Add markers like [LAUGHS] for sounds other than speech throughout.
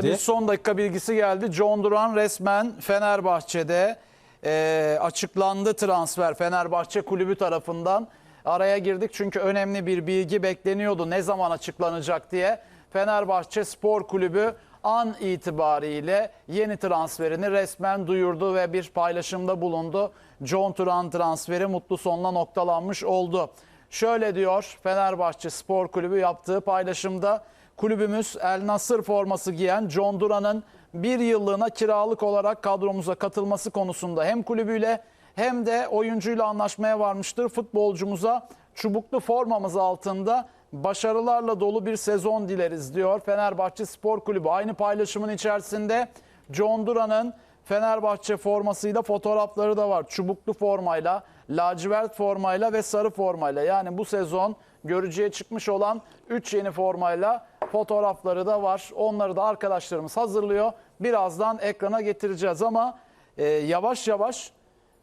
Bir son dakika bilgisi geldi. John Duran resmen Fenerbahçe'de e, açıklandı transfer Fenerbahçe kulübü tarafından. Araya girdik çünkü önemli bir bilgi bekleniyordu ne zaman açıklanacak diye. Fenerbahçe Spor Kulübü an itibariyle yeni transferini resmen duyurdu ve bir paylaşımda bulundu. John Duran transferi mutlu sonla noktalanmış oldu. Şöyle diyor Fenerbahçe Spor Kulübü yaptığı paylaşımda kulübümüz El Nasır forması giyen John Duran'ın bir yıllığına kiralık olarak kadromuza katılması konusunda hem kulübüyle hem de oyuncuyla anlaşmaya varmıştır. Futbolcumuza çubuklu formamız altında başarılarla dolu bir sezon dileriz diyor Fenerbahçe Spor Kulübü. Aynı paylaşımın içerisinde John Duran'ın Fenerbahçe formasıyla fotoğrafları da var. Çubuklu formayla, lacivert formayla ve sarı formayla. Yani bu sezon görücüye çıkmış olan 3 yeni formayla fotoğrafları da var. Onları da arkadaşlarımız hazırlıyor. Birazdan ekrana getireceğiz ama e, yavaş yavaş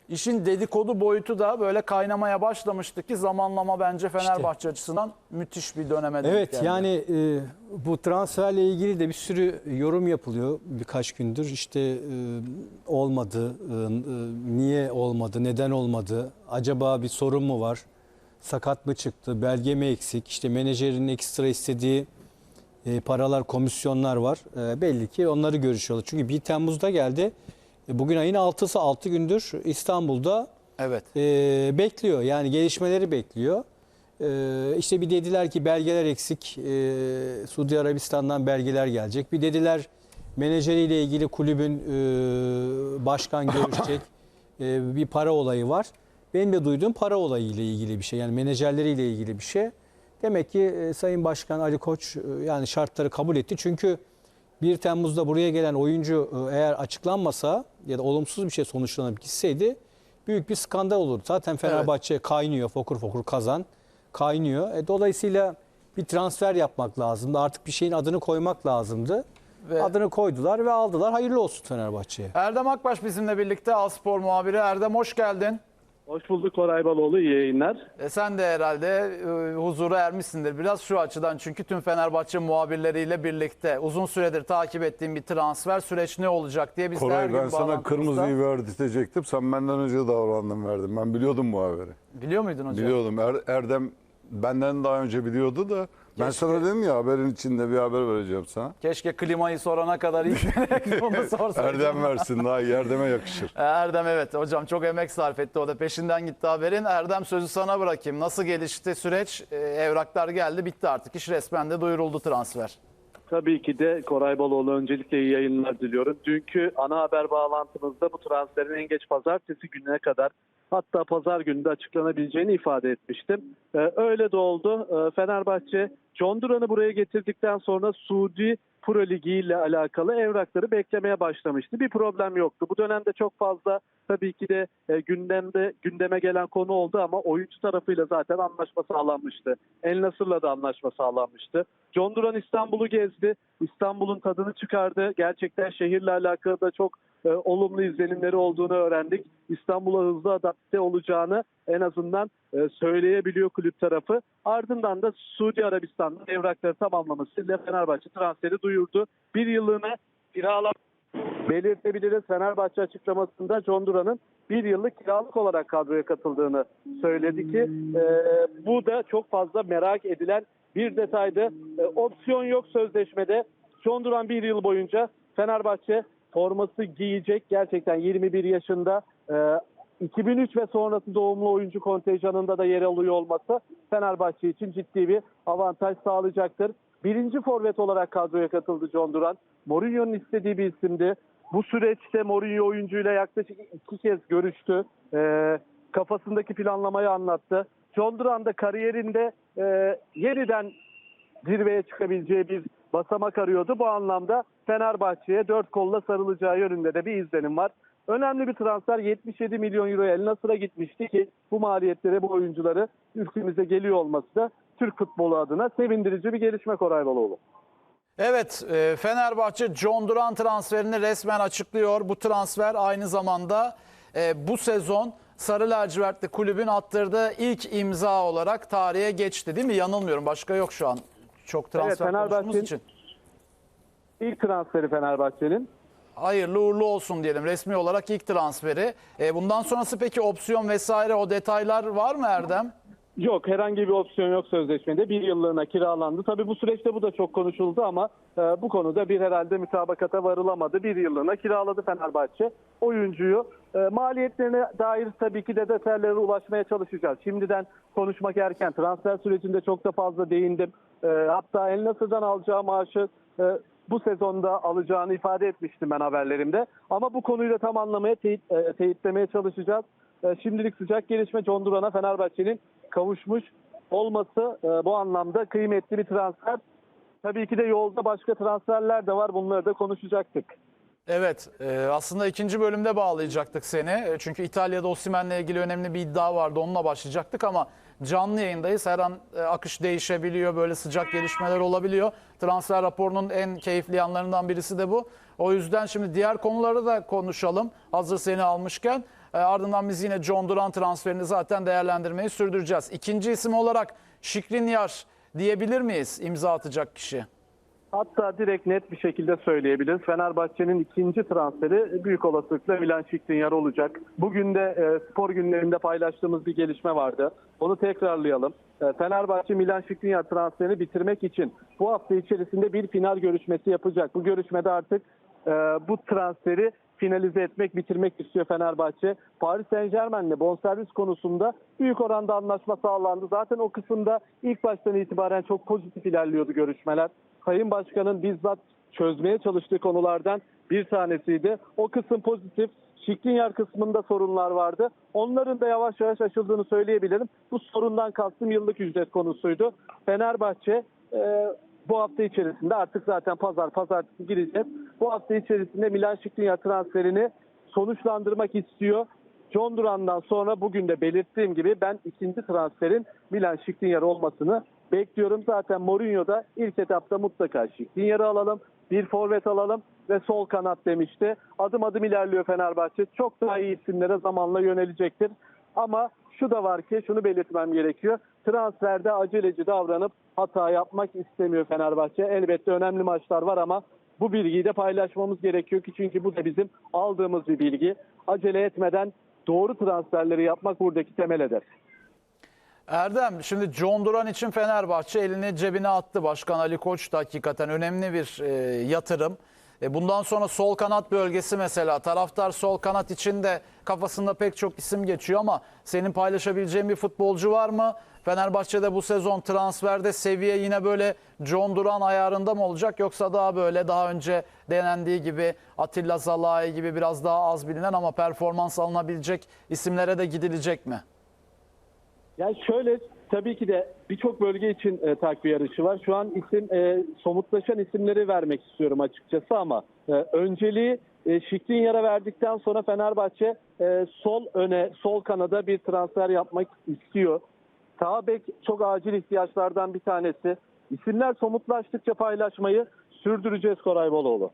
işin dedikodu boyutu da böyle kaynamaya başlamıştı ki zamanlama bence Fenerbahçe açısından müthiş bir döneme denk Evet geldi. yani e, bu transferle ilgili de bir sürü yorum yapılıyor birkaç gündür. İşte e, olmadı, e, e, niye olmadı, neden olmadı, acaba bir sorun mu var, sakat mı çıktı, belge mi eksik, işte menajerin ekstra istediği e, paralar, komisyonlar var. E, belli ki onları görüşüyorlar. Çünkü 1 Temmuz'da geldi. E, bugün ayın 6'sı 6 gündür İstanbul'da Evet. e, bekliyor. Yani gelişmeleri bekliyor. E, işte bir dediler ki belgeler eksik. E, Suudi Arabistan'dan belgeler gelecek. Bir dediler menajeriyle ilgili kulübün e, başkan [LAUGHS] görüşecek. E, bir para olayı var. Benim de duyduğum para olayı ile ilgili bir şey. Yani menajerleriyle ilgili bir şey. Demek ki e, Sayın Başkan Ali Koç e, yani şartları kabul etti. Çünkü 1 Temmuz'da buraya gelen oyuncu e, eğer açıklanmasa ya da olumsuz bir şey sonuçlanıp gitseydi büyük bir skandal olurdu. Zaten Fenerbahçe kaynıyor fokur fokur kazan kaynıyor. E, dolayısıyla bir transfer yapmak lazımdı. Artık bir şeyin adını koymak lazımdı. Ve- Adını koydular ve aldılar. Hayırlı olsun Fenerbahçe'ye. Erdem Akbaş bizimle birlikte Alspor muhabiri. Erdem hoş geldin. Hoş bulduk Koray Baloğlu. iyi yayınlar. E sen de herhalde e, huzura ermişsindir biraz şu açıdan çünkü tüm Fenerbahçe muhabirleriyle birlikte uzun süredir takip ettiğim bir transfer süreç ne olacak diye biz de her Koray gün ben sana bağlantımızda- kırmızıyı verdirtecektim. Sen benden önce davrandım verdim. Ben biliyordum bu haberi. Biliyor muydun hocam? Biliyordum. Er- Erdem benden daha önce biliyordu da ben Keşke. sana dedim ya haberin içinde bir haber vereceğim sana. Keşke klimayı sorana kadar [LAUGHS] ilk onu sorsaydım. Erdem versin daha iyi. Erdem'e yakışır. E, Erdem evet hocam çok emek sarf etti o da peşinden gitti haberin. Erdem sözü sana bırakayım. Nasıl gelişti süreç? E, evraklar geldi bitti artık. İş resmen de duyuruldu transfer. Tabii ki de Koray Baloğlu öncelikle iyi yayınlar diliyorum. Dünkü ana haber bağlantımızda bu transferin en geç pazartesi gününe kadar hatta pazar günü de açıklanabileceğini ifade etmiştim. Ee, öyle de oldu. Ee, Fenerbahçe John Duran'ı buraya getirdikten sonra Suudi Pro Ligi ile alakalı evrakları beklemeye başlamıştı. Bir problem yoktu. Bu dönemde çok fazla tabii ki de e, gündemde gündeme gelen konu oldu ama oyuncu tarafıyla zaten anlaşma sağlanmıştı. El Nasır'la da anlaşma sağlanmıştı. John Duran İstanbul'u gezdi. İstanbul'un tadını çıkardı. Gerçekten şehirle alakalı da çok e, olumlu izlenimleri olduğunu öğrendik. İstanbul'a hızlı adapte olacağını en azından e, söyleyebiliyor kulüp tarafı. Ardından da Suudi Arabistan'dan evrakları tamamlamasıyla Fenerbahçe transferi duyurdu. Bir yıllığına kiralam belirtebiliriz. Fenerbahçe açıklamasında John Duran'ın bir yıllık kiralık olarak kadroya katıldığını söyledi ki e, bu da çok fazla merak edilen bir detaydı. E, opsiyon yok sözleşmede. John Duran bir yıl boyunca Fenerbahçe forması giyecek. Gerçekten 21 yaşında e, 2003 ve sonrası doğumlu oyuncu kontenjanında da yer alıyor olması Fenerbahçe için ciddi bir avantaj sağlayacaktır. Birinci forvet olarak kadroya katıldı John Duran. Mourinho'nun istediği bir isimdi. Bu süreçte Mourinho oyuncuyla yaklaşık iki kez görüştü. Ee, kafasındaki planlamayı anlattı. John Duran da kariyerinde e, yeniden zirveye çıkabileceği bir basamak arıyordu. Bu anlamda Fenerbahçe'ye dört kolla sarılacağı yönünde de bir izlenim var. Önemli bir transfer 77 milyon euro El Nasır'a gitmişti ki bu maliyetlere bu oyuncuları ülkemize geliyor olması da Türk futbolu adına sevindirici bir gelişme Koray Baloğlu. Evet, e, Fenerbahçe John Duran transferini resmen açıklıyor. Bu transfer aynı zamanda e, bu sezon Sarı Lacivertli kulübün attırdığı ilk imza olarak tarihe geçti değil mi? Yanılmıyorum. Başka yok şu an. Çok transfer Evet, konuştuğumuz için. İlk transferi Fenerbahçe'nin. Hayırlı uğurlu olsun diyelim. Resmi olarak ilk transferi. E, bundan sonrası peki opsiyon vesaire o detaylar var mı Erdem? Yok herhangi bir opsiyon yok sözleşmede. Bir yıllığına kiralandı. Tabii bu süreçte bu da çok konuşuldu ama e, bu konuda bir herhalde mütabakata varılamadı. Bir yıllığına kiraladı Fenerbahçe oyuncuyu. E, maliyetlerine dair tabii ki de detaylara ulaşmaya çalışacağız. Şimdiden konuşmak erken. Transfer sürecinde çok da fazla değindim. E, hatta El Nasır'dan alacağı maaşı e, bu sezonda alacağını ifade etmiştim ben haberlerimde. Ama bu konuyu da tam anlamaya teyit, e, teyitlemeye çalışacağız. E, şimdilik sıcak gelişme John Duran'a Fenerbahçe'nin kavuşmuş olması e, bu anlamda kıymetli bir transfer. Tabii ki de yolda başka transferler de var. Bunları da konuşacaktık. Evet e, aslında ikinci bölümde bağlayacaktık seni. E, Çünkü İtalya'da Osimhen'le ilgili önemli bir iddia vardı onunla başlayacaktık ama canlı yayındayız. Her an e, akış değişebiliyor böyle sıcak gelişmeler olabiliyor. Transfer raporunun en keyifli yanlarından birisi de bu. O yüzden şimdi diğer konuları da konuşalım hazır seni almışken. E, Ardından biz yine John Duran transferini zaten değerlendirmeyi sürdüreceğiz. İkinci isim olarak Şikrinyar diyebilir miyiz imza atacak kişi? Hatta direkt net bir şekilde söyleyebiliriz. Fenerbahçe'nin ikinci transferi büyük olasılıkla Milan Skriniar olacak. Bugün de e, spor günlerinde paylaştığımız bir gelişme vardı. Onu tekrarlayalım. E, Fenerbahçe Milan Skriniar transferini bitirmek için bu hafta içerisinde bir final görüşmesi yapacak. Bu görüşmede artık e, bu transferi finalize etmek, bitirmek istiyor Fenerbahçe. Paris Saint Germain'le bonservis konusunda büyük oranda anlaşma sağlandı. Zaten o kısımda ilk baştan itibaren çok pozitif ilerliyordu görüşmeler. Sayın Başkan'ın bizzat çözmeye çalıştığı konulardan bir tanesiydi. O kısım pozitif. Şikrinyar kısmında sorunlar vardı. Onların da yavaş yavaş aşıldığını söyleyebilirim. Bu sorundan kastım yıllık ücret konusuydu. Fenerbahçe bu hafta içerisinde artık zaten pazar pazartesi gireceğiz. Bu hafta içerisinde Milan Şikrinyar transferini sonuçlandırmak istiyor. John Duran'dan sonra bugün de belirttiğim gibi ben ikinci transferin Milan Şikrinyar olmasını bekliyorum. Zaten Mourinho da ilk etapta mutlaka Şikrinyar'ı alalım, bir forvet alalım ve sol kanat demişti. Adım adım ilerliyor Fenerbahçe. Çok daha iyi isimlere zamanla yönelecektir. Ama şu da var ki şunu belirtmem gerekiyor. Transferde aceleci davranıp hata yapmak istemiyor Fenerbahçe. Elbette önemli maçlar var ama bu bilgiyi de paylaşmamız gerekiyor ki çünkü bu da bizim aldığımız bir bilgi. Acele etmeden doğru transferleri yapmak buradaki temel hedef. Erdem şimdi John Duran için Fenerbahçe elini cebine attı. Başkan Ali Koç da hakikaten önemli bir e, yatırım. E, bundan sonra sol kanat bölgesi mesela taraftar sol kanat için de kafasında pek çok isim geçiyor ama senin paylaşabileceğin bir futbolcu var mı? Fenerbahçe'de bu sezon transferde seviye yine böyle John Duran ayarında mı olacak yoksa daha böyle daha önce denendiği gibi Atilla Zalai gibi biraz daha az bilinen ama performans alınabilecek isimlere de gidilecek mi? Yani şöyle tabii ki de birçok bölge için e, takviye yarışı var. Şu an isim e, somutlaşan isimleri vermek istiyorum açıkçası ama e, önceliği e, Şikrinyar'a verdikten sonra Fenerbahçe e, sol öne, sol kanada bir transfer yapmak istiyor. Sağ çok acil ihtiyaçlardan bir tanesi. İsimler somutlaştıkça paylaşmayı sürdüreceğiz Koray Boloğlu.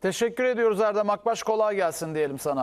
Teşekkür ediyoruz Erdem Akbaş kolay gelsin diyelim sana.